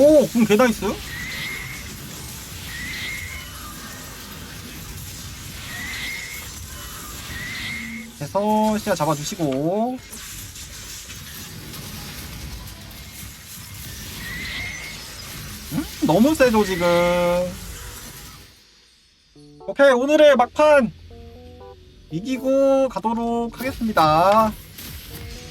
오, 궁 개나이스. 해서 시야 잡아주시고. 음? 너무 세죠, 지금. 오케이, 오늘의 막판! 이기고 가도록 하겠습니다.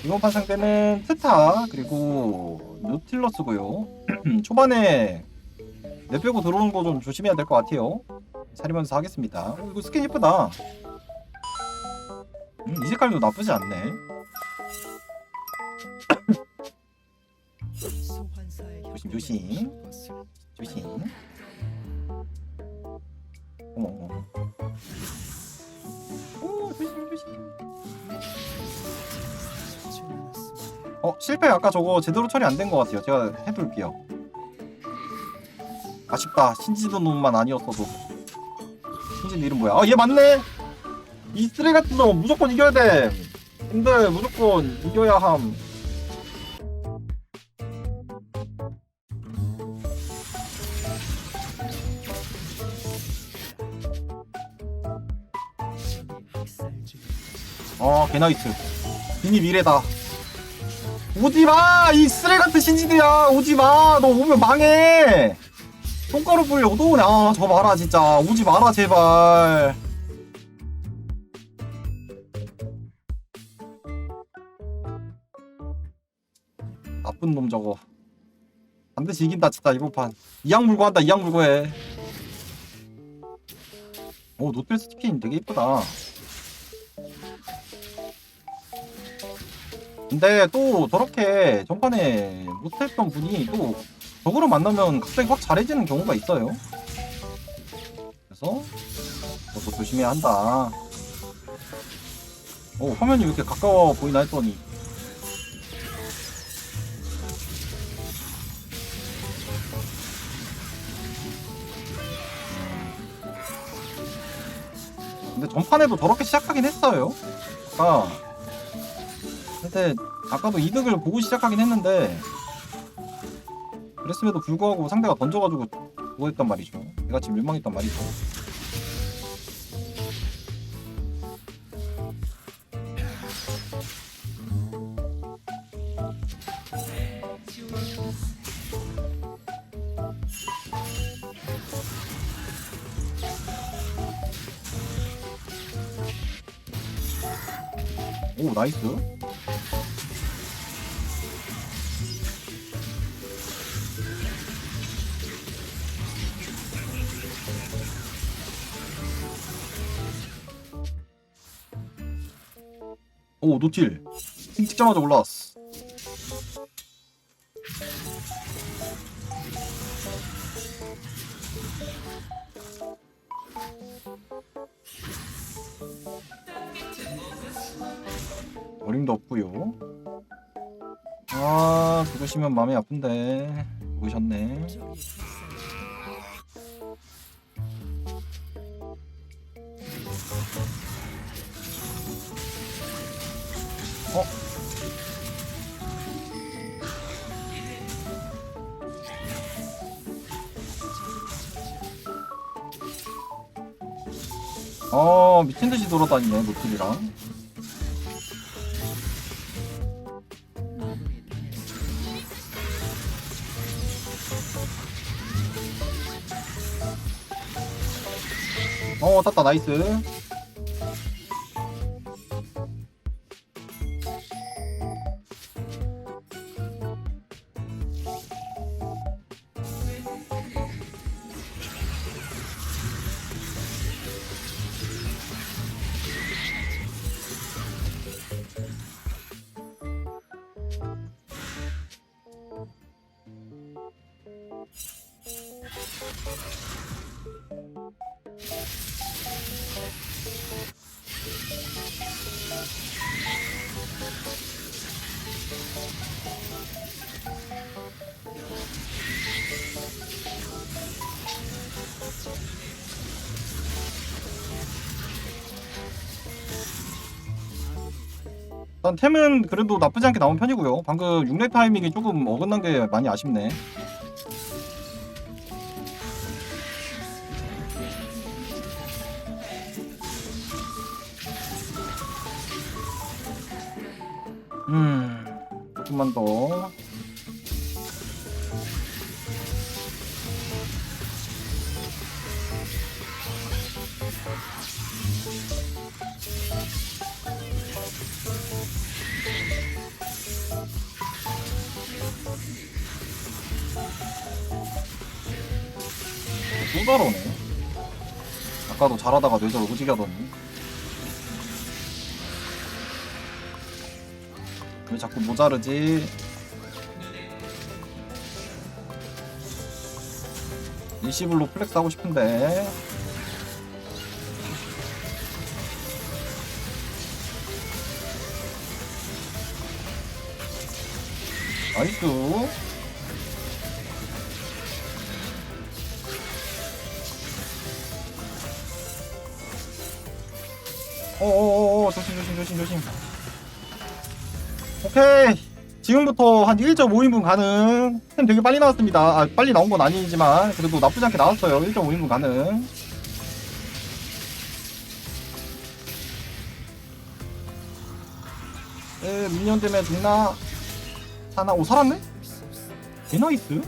이번 판 상대는 트타, 그리고 노틸러스고요 초반에 내 빼고 들어오는 거 좀 조심해야 될 것 같아요. 사리면서 하겠습니다. 어, 이거 스킨 이쁘다. 음, 이 색깔도 나쁘지 않네. 조심 조심 조심. 어머 어머. 오 조심 조심. 어 실패 아까 저거 제대로 처리 안 된 것 같아요. 제가 해볼게요. 아쉽다. 신지도 놈만 아니었어도. 신지 이름 뭐야? 아얘 맞네. 이 쓰레 같은 놈 무조건 이겨야 돼. 근데 무조건 이겨야 함. 어 개나이트. 이니 미래다. 오지 마! 이 쓰레 같은 신지드야! 오지 마! 너 오면 망해! 손가락 불려 또 오네. 아, 저 봐라, 진짜. 오지 마라, 제발. 나쁜 놈 저거. 반드시 이긴다, 진짜, 이번 판. 이악 물고 한다, 이악 물고 해. 오, 노틸 스킨 되게 이쁘다. 근데 또 저렇게 전판에 못했던 분이 또 적으로 만나면 갑자기 확 잘해지는 경우가 있어요. 그래서 너도 조심해야 한다. 오 화면이 왜 이렇게 가까워 보이나 했더니 근데 전판에도 저렇게 시작하긴 했어요. 아까 근데 아까도 이득을 보고 시작하긴 했는데 그랬음에도 불구하고 상대가 던져가지고 그거 했단 말이죠. 내가 지금 밀망했단 말이죠. 오 나이스 오 노틸. 핑 찍자마자 올라왔어. 어림도 없고요. 아 죽으시면 마음이 아픈데. 죽으셨네 어? 어 미친 듯이 돌아다니네 노틸이랑 어 땄다 나이스 일단 템은 그래도 나쁘지 않게 나온 편이고요. 방금 6렙 타이밍이 조금 어긋난 게 많이 아쉽네. 음. 조금만 더. 또 잘하네. 아까도 잘하다가 뇌절 오지게 하더니 왜 자꾸 모자르지? 일시불로 플렉스 하고 싶은데. 나이스. 어어어어 조심 조심 조심 조심 오케이. 지금부터 한 1.5인분 가능. 템 되게 빨리 나왔습니다. 아 빨리 나온 건 아니지만 그래도 나쁘지 않게 나왔어요. 1.5인분 가능. 에 미니언 때문에 죽나 하나 오 살았네? 개나이스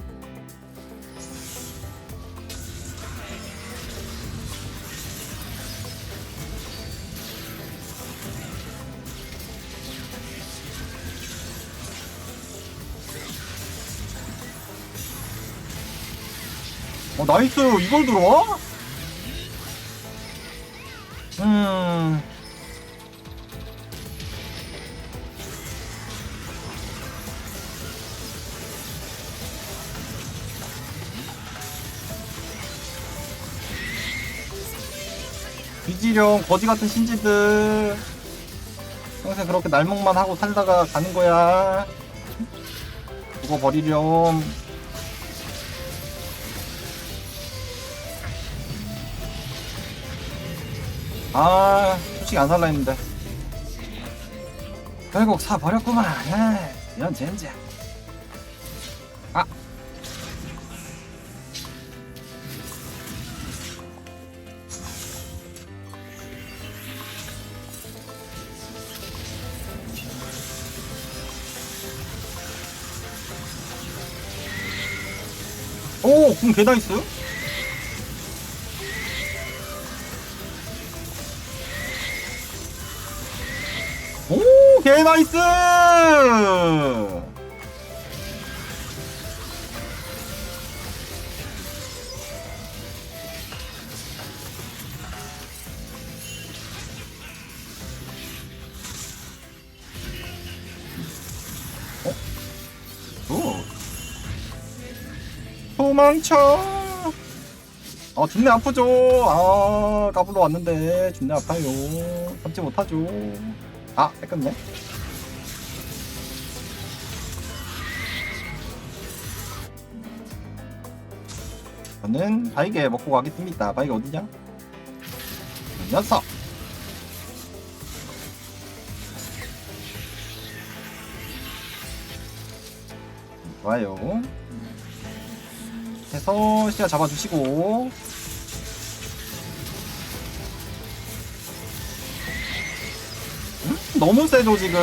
나이스 이걸 들어와? 음. 비지령 거지 같은 신지들. 평생 그렇게 날먹만 하고 살다가 가는 거야. 죽어버리렴 아 솔직히 안 살라 했는데. 결국 사 버렸구만. 에 이런 젠장 아. 오, 그럼 개 나이스? 오, 개 나이스! 어? 오. 도망쳐! 아, 준내 아프죠? 아, 까불러 왔는데, 준내 아파요. 참지 못하죠. 아, 뺏겼네. 저는 바이게 먹고 가겠습니다. 바이게 어디냐? 이 녀석! 좋아요. 해서 시야 잡아주시고 너무 세죠 지금.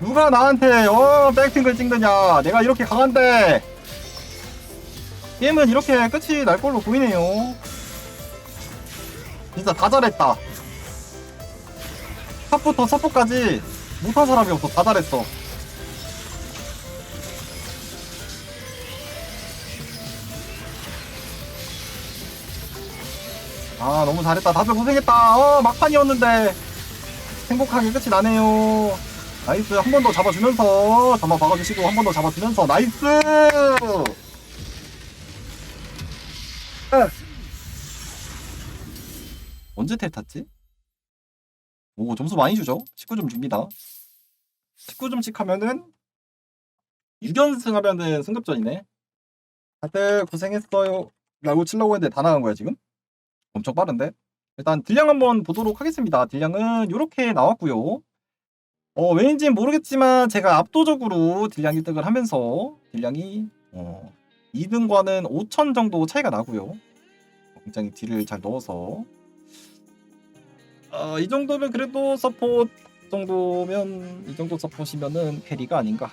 누가 나한테 어 백핑글 찍느냐. 내가 이렇게 강한데. 게임은 이렇게 끝이 날 걸로 보이네요. 진짜 다 잘했다. 탑부터 서포까지 못한 사람이 없어. 다 잘했어 아 너무 잘했다. 다들 고생했다. 어 막판이었는데. 행복하게 끝이 나네요. 나이스. 한 번 더 잡아주면서 잠만 박아주시고 한 번 더 잡아주면서. 나이스! 아. 언제 탭 탔지? 오 점수 많이 주죠? 19점 줍니다. 19점씩 하면은 6연승 하면은 승급전이네. 다들 고생했어요. 라고 치려고 했는데 다 나간 거야 지금? 엄청 빠른데? 일단 딜량 한번 보도록 하겠습니다. 딜량은 이렇게 나왔고요. 어, 왠지 모르겠지만 제가 압도적으로 딜량 1등을 하면서 딜량이 어, 2등과는 5천 정도 차이가 나고요. 굉장히 딜을 잘 넣어서 어, 이 정도면 그래도 서포트 정도면 이 정도 서포시면은 캐리가 아닌가